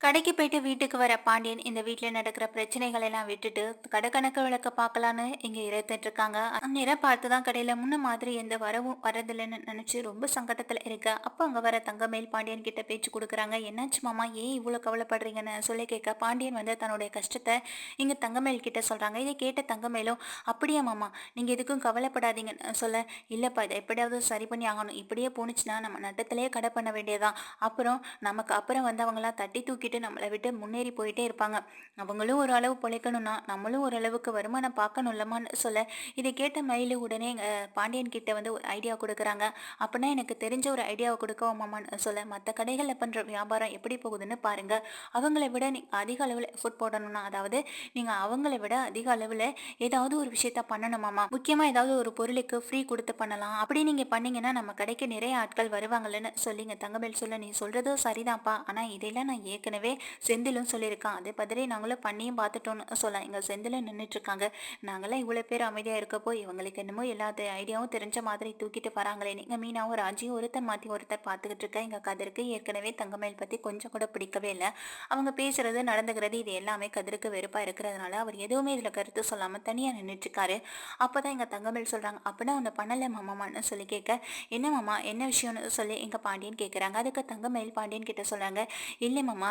கடைக்கு போயிட்டு வீட்டுக்கு வர பாண்டியன் இந்த வீட்டில் நடக்கிற பிரச்சனைகள் எல்லாம் விட்டுட்டு கடை கணக்கு விளக்க பார்க்கலான்னு இங்கே இருந்துட்டு இருக்காங்க அந்நேரம் பார்த்து தான் கடையில் முன்ன மாதிரி எந்த வரவும் வரதில்லைன்னு நினச்சி ரொம்ப சங்கடத்தில் இருக்க. அப்போ அங்கே வர தங்கமேல் பாண்டியன் கிட்ட பேச்சு கொடுக்குறாங்க. என்னாச்சு மாமா? ஏன் இவ்வளோ கவலைப்படுறீங்கன்னு? சொல்லி கேட்க பாண்டியன் வந்து தன்னுடைய கஷ்டத்தை இங்கே தங்கமேல் கிட்ட சொல்கிறாங்க இதை கேட்ட தங்கமேலும் அப்படியா மாமா நீங்கள் எதுக்கும் கவலைப்படாதீங்கன்னு சொல்ல இல்லைப்பா இதை எப்படியாவது சரி பண்ணி ஆகணும். இப்படியே போணுச்சுன்னா நம்ம நட்டத்திலேயே கடை பண்ண வேண்டியதான் அப்புறம் நமக்கு அப்புறம் வந்து அவங்களாம் தட்டி தூக்கி தூக்கிட்டு நம்மளை விட்டு முன்னேறி போயிட்டே இருப்பாங்க. அவங்களும் ஒரு அளவு பிழைக்கணும்னா நம்மளும் ஓரளவுக்கு வருமானம் பார்க்கணும்லமான்னு சொல்ல இதை கேட்ட மயிலு உடனே பாண்டியன் கிட்ட வந்து ஒரு ஐடியா கொடுக்குறாங்க. அப்படின்னா எனக்கு தெரிஞ்ச ஒரு ஐடியாவை கொடுக்கவாமான்னு சொல்ல மற்ற கடைகளில் பண்ணுற வியாபாரம் எப்படி போகுதுன்னு பாருங்க. அவங்கள விட நீங்கள் அதிக அளவில் எஃபோர்ட் போடணும்னா அதாவது நீங்கள் அவங்கள விட அதிக அளவில் ஏதாவது ஒரு விஷயத்த பண்ணணுமாமா. முக்கியமாக ஏதாவது ஒரு பொருளுக்கு ஃப்ரீ கொடுத்து பண்ணலாம். அப்படி நீங்கள் பண்ணீங்கன்னா நம்ம கடைக்கு நிறைய ஆட்கள் வருவாங்கல்லன்னு சொல்லிங்க. தங்கமேல் சொல்ல நீ சொல்கிறதும் சரிதான்ப்பா. ஆனால் இதெல்லாம் நான் ஏற்கனவே ஏற்கனவே செந்திலும் சொல்லியிருக்கான் அதே மாதிரி நாங்களும் பண்ணியும் பார்த்துட்டோன்னு சொல்லலாம் எங்கள் செந்திலும் நின்றுட்டுருக்காங்க நாங்களாம் இவ்வளோ பேர் அமைதியாக இருக்கப்போ இவங்களுக்கு என்னமோ எல்லா ஐடியாவும் தெரிஞ்ச மாதிரி தூக்கிட்டு வராங்களே. நீங்கள் மீனாவும் ராஜியும் ஒருத்தர் மாற்றி ஒருத்தர் பார்த்துக்கிட்டு இருக்க? எங்கள் கதிருக்கு ஏற்கனவே தங்கமேல் பற்றி கொஞ்சம் கூட பிடிக்கவே இல்லை. அவங்க பேசுறது நடந்துக்கிறது இது எல்லாமே கதிருக்கு வெறுப்பாக இருக்கிறதுனால அவர் எதுவுமே இதில் கருத்து சொல்லாமல் தனியாக நின்றுட்டுருக்காரு அப்போ தான் எங்கள் தங்கமேல் சொல்கிறாங்க அப்படின்னா ஒன்று பண்ணலை மாமான்னு சொல்லி கேட்க என்ன மாமா என்ன விஷயம்னு சொல்லி எங்கள் பாண்டியன் கேட்குறாங்க அதுக்கு தங்கமேல் பாண்டியன் கிட்ட சொல்கிறாங்க இல்லை மாமா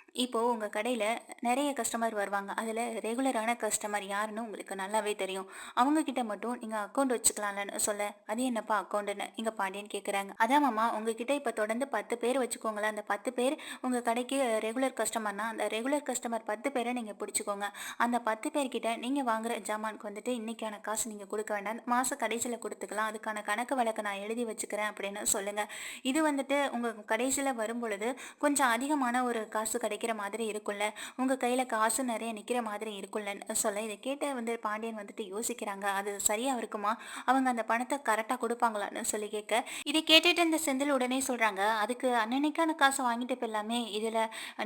இப்போது உங்கள் கடையில் நிறைய கஸ்டமர் வருவாங்க. அதில் ரெகுலரான கஸ்டமர் யாருன்னு உங்களுக்கு நல்லாவே தெரியும். அவங்கக்கிட்ட மட்டும் நீங்கள் அக்கௌண்ட் வச்சுக்கலாம்லன்னு சொல்ல அது என்னப்பா அக்கௌண்ட்டுன்னு இங்கே பாண்டியன் கேட்குறாங்க அதான் மாமா உங்ககிட்ட இப்போ தொடர்ந்து பத்து பேர் வச்சுக்கோங்களேன். அந்த பத்து பேர் உங்கள் கடைக்கு ரெகுலர் கஸ்டமர்னா அந்த ரெகுலர் கஸ்டமர் பத்து பேரை நீங்கள் பிடிச்சிக்கோங்க. அந்த பத்து பேர்கிட்ட நீங்கள் வாங்குற ஜாமானுக்கு வந்துட்டு இன்றைக்கான காசு நீங்கள் கொடுக்க வேண்டாம். மாத கடைசியில் கொடுத்துக்கலாம். அதுக்கான கணக்கு வழக்கை நான் எழுதி வச்சுக்கிறேன் அப்படின்னு சொல்லுங்கள் இது வந்துட்டு உங்கள் கடைசியில் வரும் பொழுது கொஞ்சம் அதிகமான ஒரு காசு கிடைக்கும். கிடைக்கிற மாதிரி இருக்கும்ல. உங்கள் கையில் காசு நிறைய நிற்கிற மாதிரி இருக்கும்லன்னு சொல்ல இதை கேட்ட வந்து பாண்டியன் வந்துட்டு யோசிக்கிறாங்க. அது சரியாக இருக்குமா? அவங்க அந்த பணத்தை கரெக்டாக கொடுப்பாங்களான்னு சொல்லி கேட்க இதை கேட்டுட்டு இந்த செந்தில் உடனே சொல்கிறாங்க அதுக்கு அன்னன்னைக்கான காசை வாங்கிட்டு போயிடலாமே. இதில்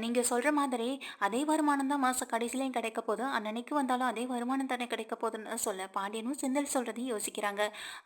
நீங்கள் சொல்கிற மாதிரி அதே வருமானம் தான் மாசம் கடைசிலையும் கிடைக்க போதும். அன்னன்னைக்கு வந்தாலும் அதே வருமானம் தானே கிடைக்க போதுன்னு சொல்ல பாண்டியனும் செந்தில் சொல்கிறதையும் யோசிக்கிறாங்க.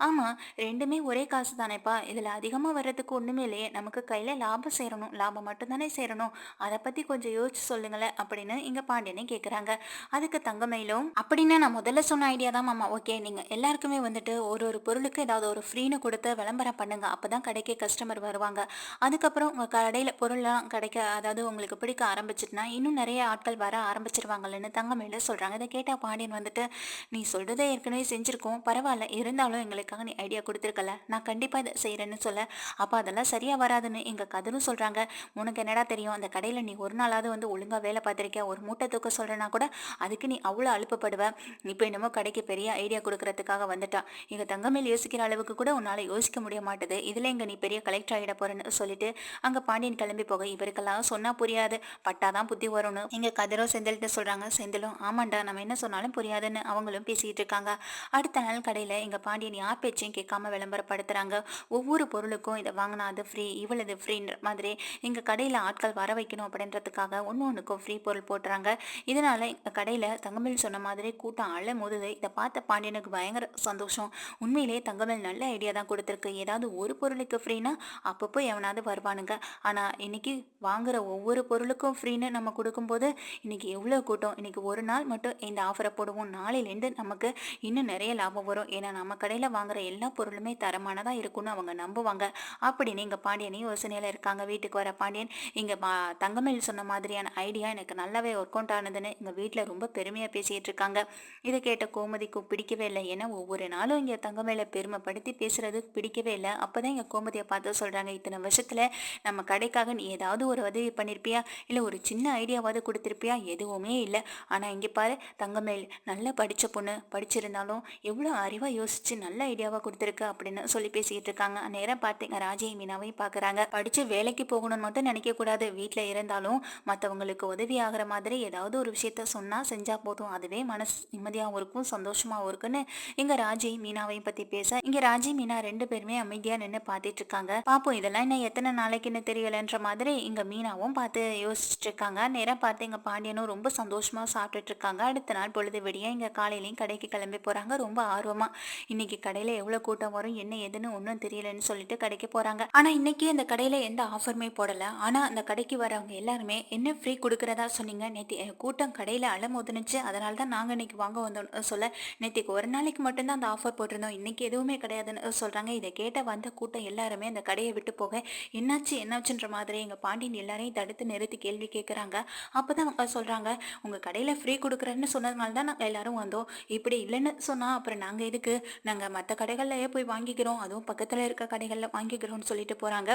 ஆமாம் ரெண்டுமே ஒரே காசு தானேப்பா. இதில் அதிகமாக வர்றதுக்கு ஒன்றுமே இல்லையே. நமக்கு கையில் லாபம் சேரணும். லாபம் மட்டும்தானே சேரணும். அதை பற்றி கொஞ்சம் கொஞ்சம் யோசிச்சு சொல்லுங்களேன் அப்படின்னு இங்க பாண்டியனை கேட்குறாங்க அதுக்கு தங்கமயிலும் அப்படின்னு நான் முதல்ல சொன்ன ஐடியா தான் மாமா. ஓகே நீங்க எல்லாருக்குமே வந்துட்டு ஒரு ஒரு பொருளுக்கு ஏதாவது ஒரு ஃப்ரீன்னு கொடுத்து விளம்பரம் பண்ணுங்க. அப்பதான் கடைக்கு கஸ்டமர் வருவாங்க. அதுக்கப்புறம் உங்க கடையில பொருள்லாம் கிடைக்க அதாவது உங்களுக்கு பிடிக்க ஆரம்பிச்சிட்டுனா இன்னும் நிறைய ஆட்கள் வர ஆரம்பிச்சிருவாங்கன்னு தங்கமயில சொல்றாங்க. இதை கேட்டா பாண்டியன் வந்துட்டு நீ சொல்கிறத ஏற்கனவே செஞ்சிருக்கோம். பரவாயில்ல. இருந்தாலும் எங்களுக்காக நீ ஐடியா கொடுத்துருக்கல. நான் கண்டிப்பா இதை செய்யறேன்னு சொல்ல. அப்ப அதெல்லாம் சரியா வராதுன்னு எங்க கதரும் சொல்றாங்க. உனக்கு என்னடா தெரியும்? அந்த கடையில நீ ஒரு நாள் நாளாவது வந்து ஒழுங்காக வேலை பார்த்துருக்கேன் ஒரு மூட்டை தூக்க சொல்கிறேன்னா கூட அதுக்கு நீ அவ்வளோ அழுப்பப்படுவ இப்போ என்னமோ கடைக்கு பெரிய ஐடியா கொடுக்கறதுக்காக வந்துட்டான் எங்கள் தங்கமேல் யோசிக்கிற அளவுக்கு கூட உன்னால் யோசிக்க முடிய மாட்டுது. இதில் இங்கே நீ பெரிய கலெக்டர் ஆகிட போகிறேன்னு சொல்லிட்டு அங்கே பாண்டியன் கிளம்பி போக. இவருக்கெல்லாம் சொன்னால் புரியாது. பட்டாதான் புத்தி வரும்னு. இங்கே கதிரோ செந்தில்கிட்ட சொல்கிறாங்க செந்திலும் ஆமாண்டா நம்ம என்ன சொன்னாலும் புரியாதுன்னு அவங்களும் பேசிக்கிட்டு இருக்காங்க. அடுத்த நாள் கடையில் எங்கள் பாண்டியன் யார் பேச்சையும் கேட்காம விளம்பரப்படுத்துகிறாங்க ஒவ்வொரு பொருளுக்கும் இதை வாங்கினா அது ஃப்ரீ இவ்வளவு ஃப்ரீன்ற மாதிரி எங்கள் கடையில் ஆட்கள் வர வைக்கணும் அப்படின்றதுக்கு கொடுக்கறதுக்காக ஒன்று ஒன்றுக்கும் ஃப்ரீ பொருள் போட்டுறாங்க. இதனால் கடையில் தங்கமேல் சொன்ன மாதிரி கூட்டம் அலை மோதுது இதை பார்த்த பாண்டியனுக்கு பயங்கர சந்தோஷம். உண்மையிலேயே தங்கமேல் நல்ல ஐடியா தான் கொடுத்துருக்கு. ஏதாவது ஒரு பொருளுக்கு ஃப்ரீனா அப்பப்போ எவனாவது வருவானுங்க. ஆனால் இன்னைக்கு வாங்குற ஒவ்வொரு பொருளுக்கும் ஃப்ரீன்னு நம்ம கொடுக்கும்போது இன்னைக்கு எவ்வளோ கூட்டம்? இன்னைக்கு ஒரு நாள் மட்டும் இந்த ஆஃபரை போடுவோம். நாளையிலேருந்து நமக்கு இன்னும் நிறைய லாபம் வரும். ஏன்னா நம்ம கடையில் வாங்குற எல்லா பொருளுமே தரமானதாக இருக்கும்னு அவங்க நம்புவாங்க. அப்படின்னு இங்கே பாண்டியனையும் யோசனையில் இருக்காங்க. வீட்டுக்கு வர பாண்டியன் இங்கே தங்கமேல் சொன்ன மாதிரியான ஐடியா எனக்கு நல்லாவே ஒர்க் அவுட் ஆனதுன்னு எங்கள் வீட்டில் ரொம்ப பெருமையாக பேசிகிட்டு இருக்காங்க இதை கேட்ட கோமதிக்கும் பிடிக்கவே இல்லை. ஏன்னா ஒவ்வொரு நாளும் இங்கே தங்க மேலே பெருமைப்படுத்தி பேசுறது பிடிக்கவே இல்லை. அப்போ தான் எங்கள் கோமதியை பார்த்து சொல்கிறாங்க இத்தனை வருஷத்தில் நம்ம கடைக்காக நீ ஏதாவது ஒரு உதவி பண்ணியிருப்பியா இல்லை ஒரு சின்ன ஐடியாவாவது கொடுத்துருப்பியா? எதுவுமே இல்லை. ஆனால் இங்கே பாரு தங்கமேல் நல்லா படித்த பொண்ணு படிச்சிருந்தாலும் எவ்வளோ அறிவாக யோசிச்சு நல்ல ஐடியாவாக கொடுத்துருக்கு அப்படின்னு சொல்லி பேசிக்கிட்டு இருக்காங்க நேரம் பார்த்து எங்கள் ராஜையும் மீனாவையும் பார்க்குறாங்க. படித்து வேலைக்கு போகணும்னு மட்டும் நினைக்கக்கூடாது. வீட்டில் இருந்தாலும் மற்றவங்களுக்கு உதவி ஆகிற மாதிரி ஏதாவது ஒரு விஷயத்த சொன்னால் செஞ்சால் போதும். அதுவே மனசு நிம்மதியாகவும் இருக்கும் சந்தோஷமாகவும் இருக்குன்னு இங்கே ராஜி மீனாவையும் பற்றி பேச. இங்கே ராஜி மீனா ரெண்டு பேருமே அமைதியாக நின்று பார்த்துட்டு இருக்காங்க பார்ப்போம் இதெல்லாம் இன்னும் எத்தனை நாளைக்குன்னு தெரியலன்ற மாதிரி இங்கே மீனாவும் பார்த்து யோசிச்சுட்டு இருக்காங்க நேரம் பார்த்து எங்கள் பாண்டியனும் ரொம்ப சந்தோஷமாக சாப்பிட்டுட்டு இருக்காங்க அடுத்த நாள் பொழுது விடிய இங்கே காலையிலையும் கடைக்கு கிளம்பி போகிறாங்க ரொம்ப ஆர்வமாக இன்னைக்கு கடையில் எவ்வளோ கூட்டம் வரும் என்ன எதுன்னு ஒன்றும் தெரியலன்னு சொல்லிட்டு கடைக்கு போகிறாங்க ஆனால் இன்னைக்கு அந்த கடையில் எந்த ஆஃபருமே போடலை. ஆனால் அந்த கடைக்கு வரவங்க எல்லாருமே என்ன ஃப்ரீ கொடுக்குறதா சொன்னீங்க? நேற்று கூட்டம் கடையில் அலமோதுனுச்சு அதனால தான் நாங்கள் இன்னைக்கு வாங்க வந்தோம் சொல்ல. நேற்றுக்கு ஒரு நாளைக்கு மட்டும்தான் அந்த ஆஃபர் போட்டிருந்தோம். இன்னைக்கு எதுவுமே கிடையாதுன்னு சொல்கிறாங்க இதை கேட்ட வந்த கூட்டம் எல்லாருமே அந்த கடையை விட்டு போக என்னாச்சு? என்னாச்சுன்ற மாதிரி எங்கள் பாண்டியன் எல்லாரையும் தடுத்து நிறுத்தி கேள்வி கேட்குறாங்க அப்போ தான் அவங்க சொல்கிறாங்க உங்கள் கடையில் ஃப்ரீ கொடுக்குறேன்னு சொன்னதுனால தான் நாங்கள் எல்லாரும் வந்தோம். இப்படி இல்லைன்னு சொன்னால் அப்புறம் நாங்கள் எதுக்கு? நாங்கள் மற்ற கடைகளிலேயே போய் வாங்கிக்கிறோம். அதுவும் பக்கத்தில் இருக்க கடைகளில் வாங்கிக்கிறோம்னு சொல்லிட்டு போகிறாங்க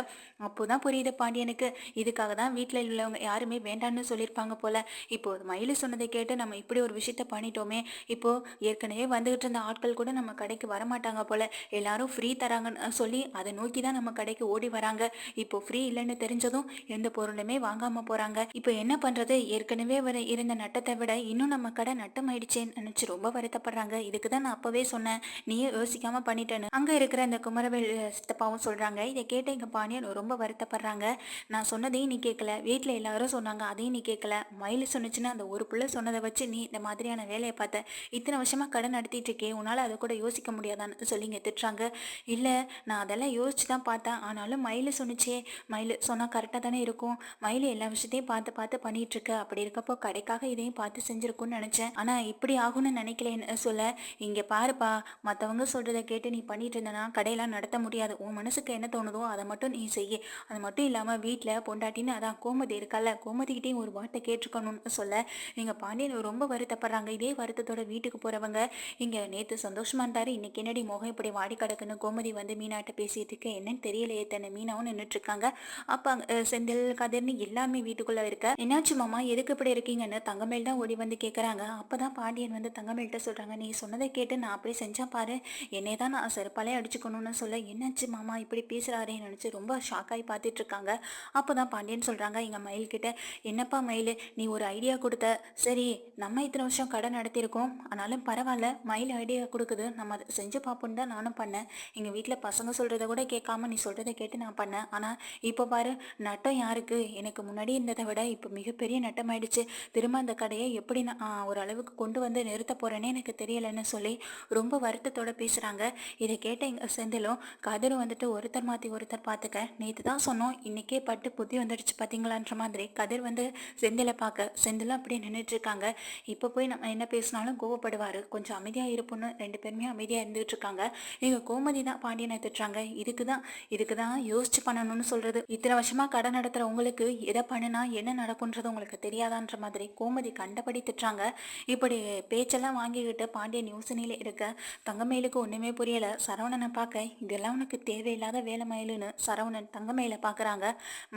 அப்போ தான் புரியுது பாண்டியனுக்கு. இதுக்காக தான் வீட்டில் உள்ளவங்க யாருமே வேண்டான்னு சொல்லியிருப்பாங்க போல. இப்போ மயில் சொன்னதை கேட்டு நம்ம இப்படி ஒரு விஷயத்த பண்ணிட்டோமே இப்போ ஏற்கனவே வந்துகிட்டு இருந்த ஆட்கள் கூட நம்ம கடைக்கு வரமாட்டாங்க போல. எல்லாரும் ஃப்ரீ தராங்கன்னு சொல்லி அதை நோக்கி தான் நம்ம கடைக்கு ஓடி வராங்க. இப்போ ஃப்ரீ இல்லைன்னு தெரிஞ்சதும் எந்த பொருளுமே வாங்காம போறாங்க. இப்போ என்ன பண்றது? ஏற்கனவே வர இருந்த நட்டத்தை விட இன்னும் நம்ம கடை நட்டம் ஆயிடுச்சேன்னு நினைச்சு ரொம்ப வருத்தப்படுறாங்க. இதுக்கு தான் நான் அப்பவே சொன்னேன். நீயே யோசிக்காம பண்ணிட்டேன்னு. அங்க இருக்கிற அந்த குமரவேல் சித்தப்பாவும் சொல்றாங்க. இதை கேட்ட எங்க பாண்டியன் ரொம்ப வருத்தப்படுறாங்க. நான் சொன்னதையும் நீ கேட்கல. வீட்டில் எல்லாரும் சொன்னாங்க அதையும் நீ கேட்கல மயில் சொன்னிச்சுன்னா அந்த ஒரு பிள்ளை சொன்னதை வச்சு நீ இந்த மாதிரியான வேலையை பார்த்த. இத்தனை வருஷமாக கடை நடத்திட்டு இருக்கே உன்னால் அதை கூட யோசிக்க முடியாதான்னு சொல்லி இங்கே திட்டுறாங்க. இல்லை நான் அதெல்லாம் யோசிச்சு தான் பார்த்தேன். ஆனாலும் மயில் சொன்னுச்சே மயில் சொன்னால் கரெக்டாக தானே இருக்கும். மயில் எல்லா விஷயத்தையும் பார்த்து பார்த்து பண்ணிட்டு இருக்க. அப்படி இருக்கப்போ கடைக்காக இதையும் பார்த்து செஞ்சிருக்கும்னு நினச்சேன். ஆனால் இப்படி ஆகும்னு நினைக்கலன்னு சொல்ல இங்கே பாருப்பா மற்றவங்க சொல்கிறத கேட்டு நீ பண்ணிட்டு இருந்தனா கடையெல்லாம் நடத்த முடியாது. உன் மனசுக்கு என்ன தோணுதோ அதை மட்டும் நீ செய்ய. அது மட்டும் இல்லாமல் வீட்டில் பொண்டாட்டின்னு அதான் கோமதி இருக்கால கோமதிக்கிட்டேயும் ஒரு வார்த்தை கேட்டிருக்கணும்னு சொல்ல எங்கள் பாண்டியன் ரொம்ப வருத்தப்படுறாங்க. இதே வருத்தத்தோட வீட்டுக்கு போகிறவங்க இங்கே நேற்று சந்தோஷமா இருந்தாரு இன்னைக்கு என்னடி முகம் இப்படி வாடி கிடக்குன்னு கோமதி வந்து மீனாட்ட பேசிட்டு என்னன்னு தெரியலையே தன்னை மீனாவும் நின்றுட்டு இருக்காங்க அப்போ செந்தில் கதிர்னு எல்லாமே வீட்டுக்குள்ளே இருக்க என்னாச்சு மாமா எதுக்கு இப்படி இருக்கீங்கன்னு? தங்கமேல் தான் ஓடி வந்து கேட்குறாங்க அப்போ தான் பாண்டியன் வந்து தங்கமேல்கிட்ட சொல்கிறாங்க நீ சொன்னதை கேட்டு நான் அப்படியே செஞ்சா பாரு. என்னை தான் நான் செருப்பாலே அடிச்சுக்கணும்னு சொல்ல என்னாச்சு மாமா இப்படி பேசுகிறாரேன்னு நினச்சி ரொம்ப ஷாக்காகி பார்த்துட்டு இருக்காங்க அப்போ தான் பாண்டியன் சொல்கிறாங்க எங்கள் மயில் கிட்ட என்னப்பா மயில் நீ ஒரு ஐடியா கொடுத்த சரி நம்ம இத்தனை வருஷம் கடை நடத்தியிருக்கோம் ஆனாலும் பரவாயில்ல மயில் ஐடியா கொடுக்குது நம்ம அதை செஞ்சு பார்ப்போன்னு தான் நானும் பண்ணேன். எங்கள் வீட்டில் பசங்க சொல்கிறத கூட கேட்காம நீ சொல்கிறத கேட்டு நான் பண்ணேன். ஆனால் இப்போ பாரு நட்டம் யாருக்கு? எனக்கு முன்னாடி இருந்ததை விட இப்போ மிகப்பெரிய நட்டம் ஆயிடுச்சு திரும்ப அந்த கடையை எப்படி நான் ஒரு அளவுக்கு கொண்டு வந்து நிறுத்த போகிறேன்னே எனக்கு தெரியலைன்னு சொல்லி ரொம்ப வருத்தத்தோட பேசுகிறாங்க இதை கேட்ட எங்கள் செந்திலும் கதிரும் வந்துட்டு ஒருத்தர் மாற்றி ஒருத்தர் பார்த்துக்க நேற்று தான் சொன்னோம் இன்றைக்கே பட்டு புத்தி வந்துடுச்சு பார்த்தீங்களான்ற மாதிரி. கதிர் வந்து செந்திலை பார்க்க செந்திலும் அப்படியே நின்றுட்டு இருக்காங்க இப்போ போய் நம்ம என்ன பேசினாலும் கோவப்படுவார். கொஞ்சம் அமைதியாக இருப்போன்னு ரெண்டு பேருமே அமைதியாக இருந்துகிட்டு இருக்காங்க எங்கள் கோமதி தான் பாண்டியனை திட்டுறாங்க இதுக்கு தான் இதுக்கு தான் யோசிச்சு பண்ணணும்னு சொல்கிறது இத்தனை வருஷமாக கடை நடத்துகிற உங்களுக்கு எதை பண்ணுனா என்ன நடக்குன்றது உங்களுக்கு தெரியாதான்ற மாதிரி கோமதி கண்டபடி திட்டுறாங்க இப்படி பேச்செல்லாம் வாங்கிக்கிட்டு பாண்டியன் யோசனையில் இருக்க தங்கமயிலுக்கு ஒன்றுமே புரியலை. சரவணனை பார்க்க இதெல்லாம் உனக்கு தேவையில்லாத வேலை மயிலுன்னு சரவணன் தங்கமயில பார்க்குறாங்க.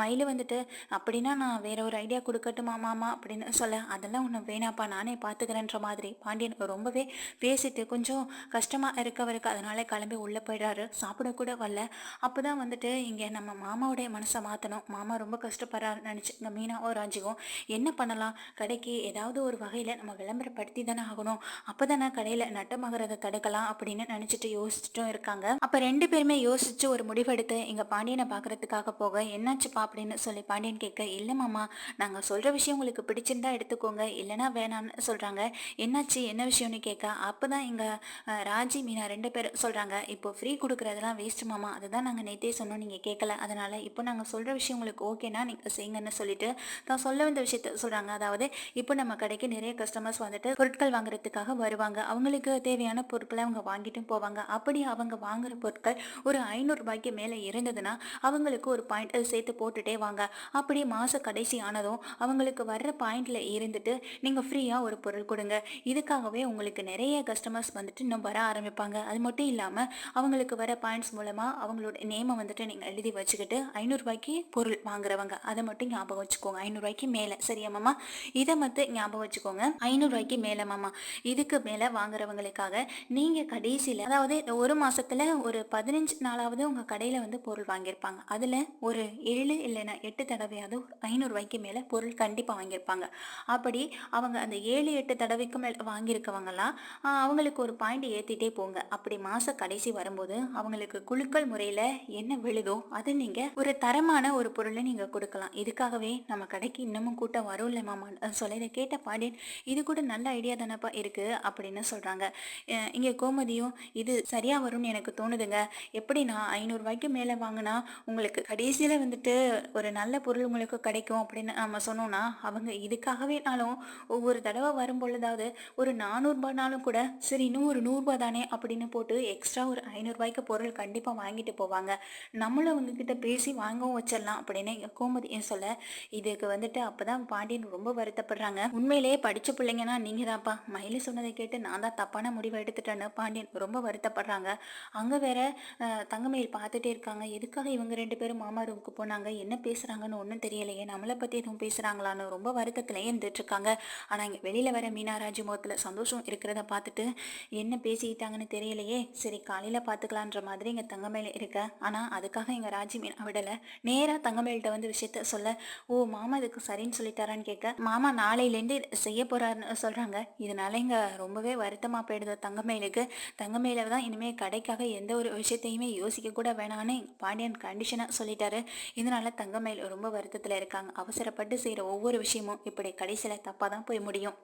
மயில் வந்துட்டு அப்படின்னா நான் வேற ஒரு ஐடியா கொடுக்கட்டுமா மாமா? அப்படின்னு சொல்ல அதெல்லாம் ஒன்று வேணாப்பா நானே பார்த்துக்கிறேன்ற மாதிரி. பாண்டியன் ரொம்பவே பேசிட்டு கொஞ்சம் கஷ்டமாக இருக்கவருக்கு அதனால கிளம்பி உள்ளே போயிடுறாரு. சாப்பிடக்கூட வரல. அப்போ தான் வந்துட்டு இங்கே நம்ம மாமாவுடைய மனசை மாற்றணும் மாமா ரொம்ப கஷ்டப்படுறாரு நினச்சி இங்கே மீனாவோ ராஜிவும் என்ன பண்ணலாம்? கடைக்கு ஏதாவது ஒரு வகையில் நம்ம விளம்பரப்படுத்தி தானே ஆகணும். அப்போ தானே கடையில் நட்டமாகறத தடுக்கலாம் அப்படின்னு நினச்சிட்டு யோசிச்சுட்டும் இருக்காங்க. அப்போ ரெண்டு பேருமே யோசிச்சு ஒரு முடிவெடுத்து எங்கள் பாண்டியனை பார்க்குறதுக்காக போக என்னாச்சுப்பா? அப்படின்னு சொல்லி பாண்டியன் கேட்க இல்லை மாமா நாங்கள் சொல்கிற விஷயம் உங்களுக்கு பிடிச்சிருந்தா எடுத்துக்கோங்க. இல்லைனா வேணாம்னு சொல்கிறாங்க என்னாச்சு? என்ன விஷயம்னு கேட்க அப்போ தான் எங்கள் ராஜி மீனா ரெண்டு பேர் சொல்கிறாங்க இப்போ ஃப்ரீ கொடுக்குறதெல்லாம் வேஸ்ட் மாமா. அதுதான் நாங்கள் நேற்றே சொன்னோம். நீங்கள் கேட்கல அதனால் இப்போ நாங்கள் சொல்கிற விஷயம் உங்களுக்கு ஓகேனா நீங்கள் செய்யுங்கன்னு சொல்லிட்டு தான் சொல்ல வந்த விஷயத்த சொல்கிறாங்க அதாவது இப்போ நம்ம கடைக்கு நிறைய கஸ்டமர்ஸ் வந்துட்டு பொருட்கள் வாங்குறதுக்காக வருவாங்க. அவங்களுக்கு தேவையான பொருட்களை அவங்க வாங்கிட்டும் போவாங்க. அப்படி அவங்க வாங்குற பொருட்கள் ஒரு ஐநூறுரூபாய்க்கு மேலே இருந்ததுன்னா அவங்களுக்கு ஒரு பாயிண்ட் சேர்த்து போட்டுட்டே வாங்க. அப்படி மாத கடைசி ஆனதும் அவங்களுக்கு வர்ற பாயிண்ட்ல இருந்துட்டு நீங்கள் ஃப்ரீயாக ஒரு பொருள் கொடுங்க. இதுக்காகவே உங்களுக்கு நிறைய கஸ்டமர்ஸ் வந்துட்டு இன்னும் வர ஆரம்பிப்பாங்க. அது மட்டும் இல்லாமல் அவங்களுக்கு வர பாயிண்ட்ஸ் மூலமாக அவங்களோட நேமை வந்துட்டு நீங்கள் எழுதி வச்சுக்கிட்டு ஐநூறுரூவாய்க்கு பொருள் வாங்குறவங்க அதை மட்டும் ஞாபகம் வச்சுக்கோங்க. ஐநூறுரூவாய்க்கு மேலே. சரியா மாமா? இதை மட்டும் ஞாபகம் வச்சுக்கோங்க. ஐநூறுரூவாய்க்கு மேலே மாமா. இதுக்கு மேலே வாங்குறவங்களுக்காக நீங்கள் கடைசியில் அதாவது ஒரு மாதத்தில் ஒரு பதினஞ்சு நாளாவது உங்கள் கடையில் வந்து பொருள் வாங்கியிருப்பாங்க. அதில் ஒரு ஏழு இல்லைன்னா எட்டு தடவையாவது ஐநூறுரூவாய்க்கு மேலே பொருள் கண்டிப்பாக வாங்கியிருப்பாங்க. அப்படி அவங்க அந்த ஏழு எட்டு தடவைக்கு மேலே வாங்கியிருக்கவங்கலாம் அவங்களுக்கு ஒரு பாயிண்ட் ஏற்றிட்டே போங்க. அப்படி மாத கடைசி வரும்போது அவங்களுக்கு குழுக்கள் முறையில் என்ன விழுதோ அதை நீங்கள் ஒரு தரமான ஒரு பொருளை நீங்கள் கொடுக்கலாம். இதுக்காகவே நம்ம கடைக்கு இன்னமும் கூட்டம் வரும் இல்லை மாமா? சொல்ல இதை கேட்ட பாண்டியன் இது கூட நல்ல ஐடியா தானப்பா இருக்குது அப்படின்னு சொல்கிறாங்க இங்கே கோமதியும் இது சரியாக வரும்னு எனக்கு தோணுதுங்க. எப்படி நான் ஐநூறுரூவாய்க்கு மேலே வாங்கினா உங்களுக்கு கடைசியில் வந்துட்டு ஒரு நல்ல பொருள் உங்களுக்கு கிடைக்கும். போயிடும் அப்படின்னு நம்ம சொன்னோம்னா அவங்க இதுக்காகவேனாலும் ஒவ்வொரு தடவை வரும் பொழுதாவது ஒரு நானூறுபானாலும் கூட சரி இன்னும் ஒரு நூறுரூபா தானே அப்படின்னு போட்டு எக்ஸ்ட்ரா ஒரு ஐநூறுரூபாய்க்கு பொருள் கண்டிப்பாக வாங்கிட்டு போவாங்க. நம்மளும் அவங்க கிட்ட பேசி வாங்கவும் வச்சிடலாம் அப்படின்னு எங்கள் கோமதி சொல்ல இதுக்கு வந்துட்டு அப்போதான் பாண்டியன் ரொம்ப வருத்தப்படுறாங்க. உண்மையிலேயே படித்த பிள்ளைங்கன்னா நீங்கள் தான்ப்பா மயிலி சொன்னதை கேட்டு நான் தான் தப்பான முடிவை எடுத்துட்டேன்னு பாண்டியன் ரொம்ப வருத்தப்படுறாங்க. அங்கே வேற தங்கமயில் பார்த்துட்டே இருக்காங்க. எதுக்காக இவங்க ரெண்டு பேரும் மாமா ரூமுக்கு போனாங்க? என்ன பேசுகிறாங்கன்னு ஒன்றும் தெரியலையே. நம்மளை பற்றி எதுவும் பேசுகிறாங்களான்னு ரொம்ப வருத்தத்திலேயே இருந்துட்டுருக்காங்க. ஆனால் இங்கே வெளியில் வர மீனாராஜி முகத்தில் சந்தோஷம் இருக்கிறத பார்த்துட்டு என்ன பேசிக்கிட்டாங்கன்னு தெரியலையே. சரி காலையில் பார்த்துக்கலான்ற மாதிரி இங்கே தங்கமேல இருக்க. ஆனால் அதுக்காக எங்கள் ராஜி மீனா விடலை. நேராக தங்கமேல்கிட்ட வந்து விஷயத்த சொல்ல ஓ மாமா இதுக்கு சரின்னு சொல்லிட்டாரான்னு கேட்க மாமா நாளையிலேருந்து செய்ய போகிறாருன்னு சொல்கிறாங்க இதனால இங்கே ரொம்பவே வருத்தமாக போயிடுது தங்கமேலுக்கு தங்கமேல தான் இனிமேல் கடைக்காக எந்த ஒரு விஷயத்தையுமே யோசிக்க கூட வேணான்னு பாண்டியன் கண்டிஷனாக சொல்லிட்டாரு. இதனால தங்கமேல் ரொம்ப வருத்தத்தில் இருக்காங்க. அவசரப்பட்டு செய்கிற ஒவ்வொரு விஷயமும் இப்படி கடைசியில் தப்பாக தான் போய் முடியும்.